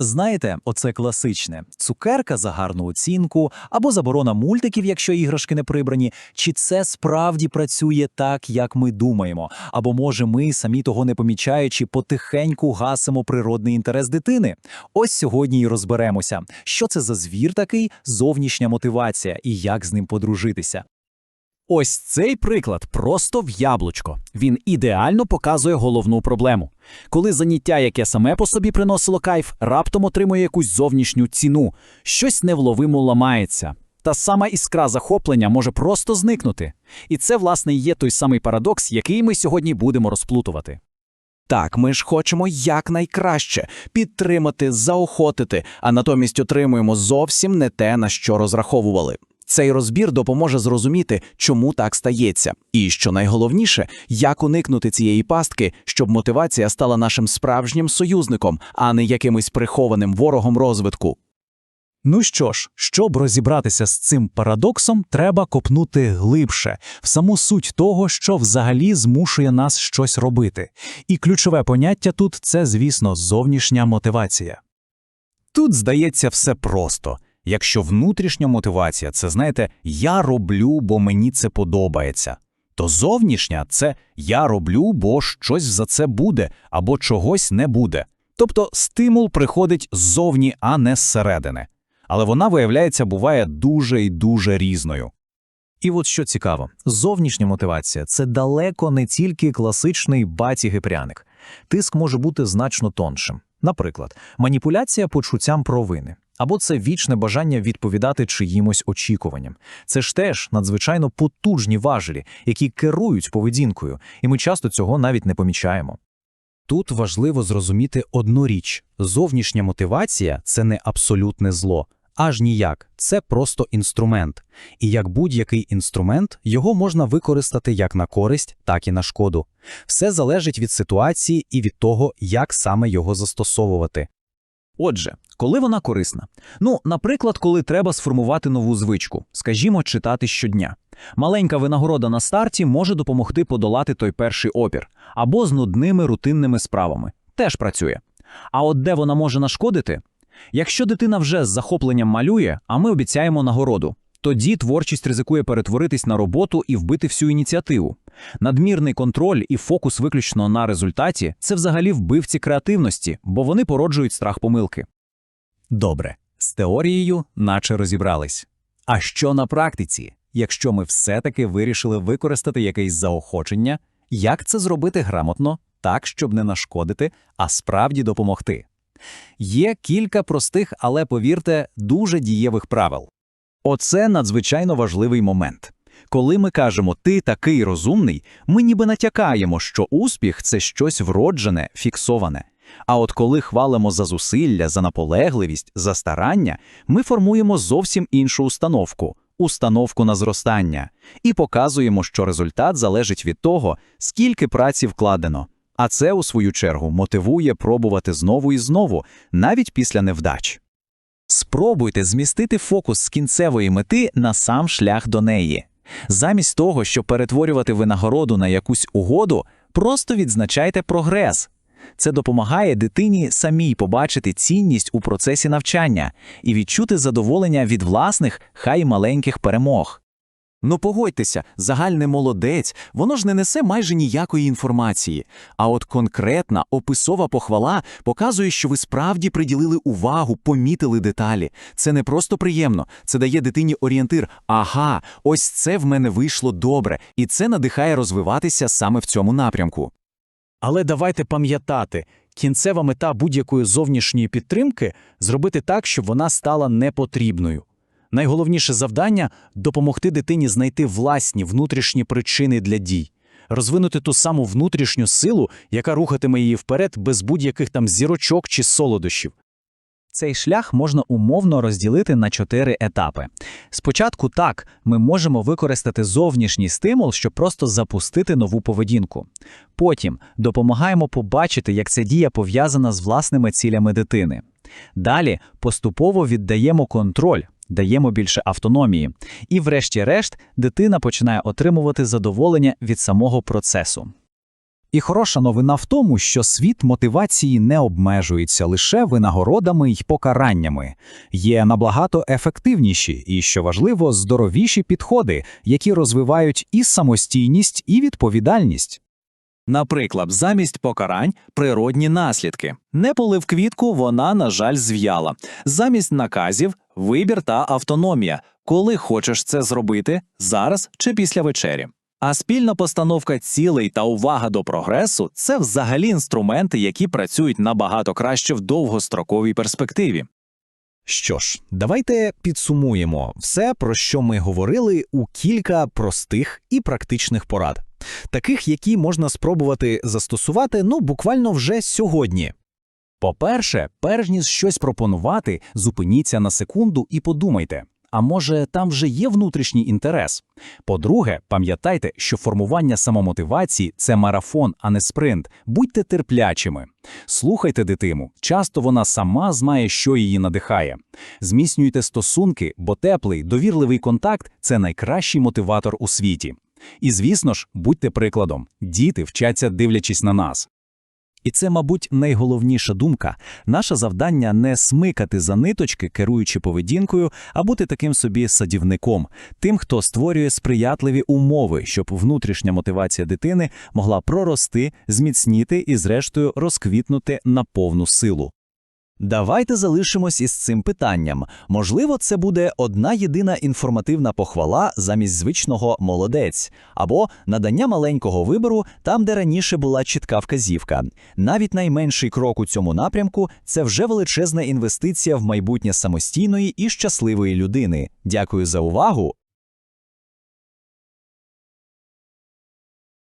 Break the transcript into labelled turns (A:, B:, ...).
A: Знаєте, оце класичне: цукерка за гарну оцінку або заборона мультиків, якщо іграшки не прибрані. Чи це справді працює так, як ми думаємо? Або може ми, самі того не помічаючи, потихеньку гасимо природний інтерес дитини? Ось сьогодні і розберемося, що це за звір такий, зовнішня мотивація і як з ним подружитися.
B: Ось цей приклад просто в яблучко. Він ідеально показує головну проблему. Коли заняття, яке саме по собі приносило кайф, раптом отримує якусь зовнішню ціну, щось невловимо ламається. Та сама іскра захоплення може просто зникнути. І це, власне, є той самий парадокс, який ми сьогодні будемо розплутувати.
C: Так, ми ж хочемо якнайкраще підтримати, заохотити, а натомість отримуємо зовсім не те, на що розраховували. Цей розбір допоможе зрозуміти, чому так стається, і що найголовніше, як уникнути цієї пастки, щоб мотивація стала нашим справжнім союзником, а не якимось прихованим ворогом розвитку.
A: Ну що ж, щоб розібратися з цим парадоксом, треба копнути глибше в саму суть того, що взагалі змушує нас щось робити. І ключове поняття тут це, звісно, зовнішня мотивація.
B: Тут здається все просто. Якщо внутрішня мотивація це, знаєте, я роблю, бо мені це подобається, то зовнішня це я роблю, бо щось за це буде або чогось не буде. Тобто стимул приходить ззовні, а не зсередини. Але вона, виявляється, буває дуже і дуже різною.
A: І от що цікаво, зовнішня мотивація це далеко не тільки класичний батіги-пряник. Тиск може бути значно тоншим. Наприклад, маніпуляція почуттям провини. Або це вічне бажання відповідати чиїмось очікуванням. Це ж теж надзвичайно потужні важелі, які керують поведінкою, і ми часто цього навіть не помічаємо.
B: Тут важливо зрозуміти одну річ: зовнішня мотивація це не абсолютне зло, аж ніяк, це просто інструмент. І як будь-який інструмент, його можна використати як на користь, так і на шкоду. Все залежить від ситуації і від того, як саме його застосовувати.
A: Отже, коли вона корисна? Ну, наприклад, коли треба сформувати нову звичку, скажімо, читати щодня. Маленька винагорода на старті може допомогти подолати той перший опір, або з нудними рутинними справами. Теж працює. А от де вона може нашкодити? Якщо дитина вже з захопленням малює, а ми обіцяємо нагороду, тоді творчість ризикує перетворитись на роботу і вбити всю ініціативу. Надмірний контроль і фокус виключно на результаті це взагалі вбивці креативності, бо вони породжують страх помилки. Добре, з теорією наче розібрались. А що на практиці, якщо ми все-таки вирішили використати якесь заохочення, як це зробити грамотно, так, щоб не нашкодити, а справді допомогти? Є кілька простих, але повірте, дуже дієвих правил. Оце надзвичайно важливий момент. Коли ми кажемо ти такий розумний, ми ніби натякаємо, що успіх це щось вроджене, фіксоване. А от коли хвалимо за зусилля, за наполегливість, за старання, ми формуємо зовсім іншу установку установку на зростання, і показуємо, що результат залежить від того, скільки праці вкладено. А це, у свою чергу, мотивує пробувати знову і знову, навіть після невдач. Спробуйте змістити фокус з кінцевої мети на сам шлях до неї. Замість того, щоб перетворювати винагороду на якусь угоду, просто відзначайте прогрес. Це допомагає дитині самій побачити цінність у процесі навчання і відчути задоволення від власних, хай маленьких перемог. Ну погодьтеся, загальне молодець, воно ж не несе майже ніякої інформації. А от конкретна описова похвала показує, що ви справді приділили увагу, помітили деталі. Це не просто приємно, це дає дитині орієнтир. Ага, ось це в мене вийшло добре, і це надихає розвиватися саме в цьому напрямку.
D: Але давайте пам'ятати, кінцева мета будь-якої зовнішньої підтримки зробити так, щоб вона стала непотрібною. Найголовніше завдання допомогти дитині знайти власні внутрішні причини для дій, розвинути ту саму внутрішню силу, яка рухатиме її вперед без будь-яких там зірочок чи солодощів.
A: Цей шлях можна умовно розділити на чотири етапи. Спочатку так, ми можемо використати зовнішній стимул, щоб просто запустити нову поведінку. Потім допомагаємо побачити, як ця дія пов'язана з власними цілями дитини. Далі поступово віддаємо контроль, даємо більше автономії. І, врешті-решт, дитина починає отримувати задоволення від самого процесу.
B: І хороша новина в тому, що світ мотивації не обмежується лише винагородами й покараннями. Є набагато ефективніші і, що важливо, здоровіші підходи, які розвивають і самостійність, і відповідальність.
C: Наприклад, замість покарань природні наслідки. Не полив квітку, вона, на жаль, зв'яла. Замість наказів вибір та автономія. Коли хочеш це зробити зараз чи після вечері. А спільна постановка цілей та увага до прогресу це взагалі інструменти, які працюють набагато краще в довгостроковій перспективі.
B: Що ж, давайте підсумуємо все, про що ми говорили у кілька простих і практичних порад, таких, які можна спробувати застосувати ну буквально вже сьогодні. По-перше, перш ніж щось пропонувати, зупиніться на секунду і подумайте. А може, там вже є внутрішній інтерес? По-друге, пам'ятайте, що формування самомотивації це марафон, а не спринт. Будьте терплячими. Слухайте дитину. Часто вона сама знає, що її надихає. Зміцнюйте стосунки, бо теплий, довірливий контакт це найкращий мотиватор у світі. І, звісно ж, будьте прикладом. Діти вчаться, дивлячись на нас.
A: І це, мабуть, найголовніша думка. Наше завдання не смикати за ниточки, керуючи поведінкою, а бути таким собі садівником, тим, хто створює сприятливі умови, щоб внутрішня мотивація дитини могла прорости, зміцніти і, зрештою, розквітнути на повну силу. Давайте залишимось із цим питанням. Можливо, це буде одна єдина інформативна похвала замість звичного молодець або надання маленького вибору там, де раніше була чітка вказівка. Навіть найменший крок у цьому напрямку це вже величезна інвестиція в майбутнє самостійної і щасливої людини. Дякую за увагу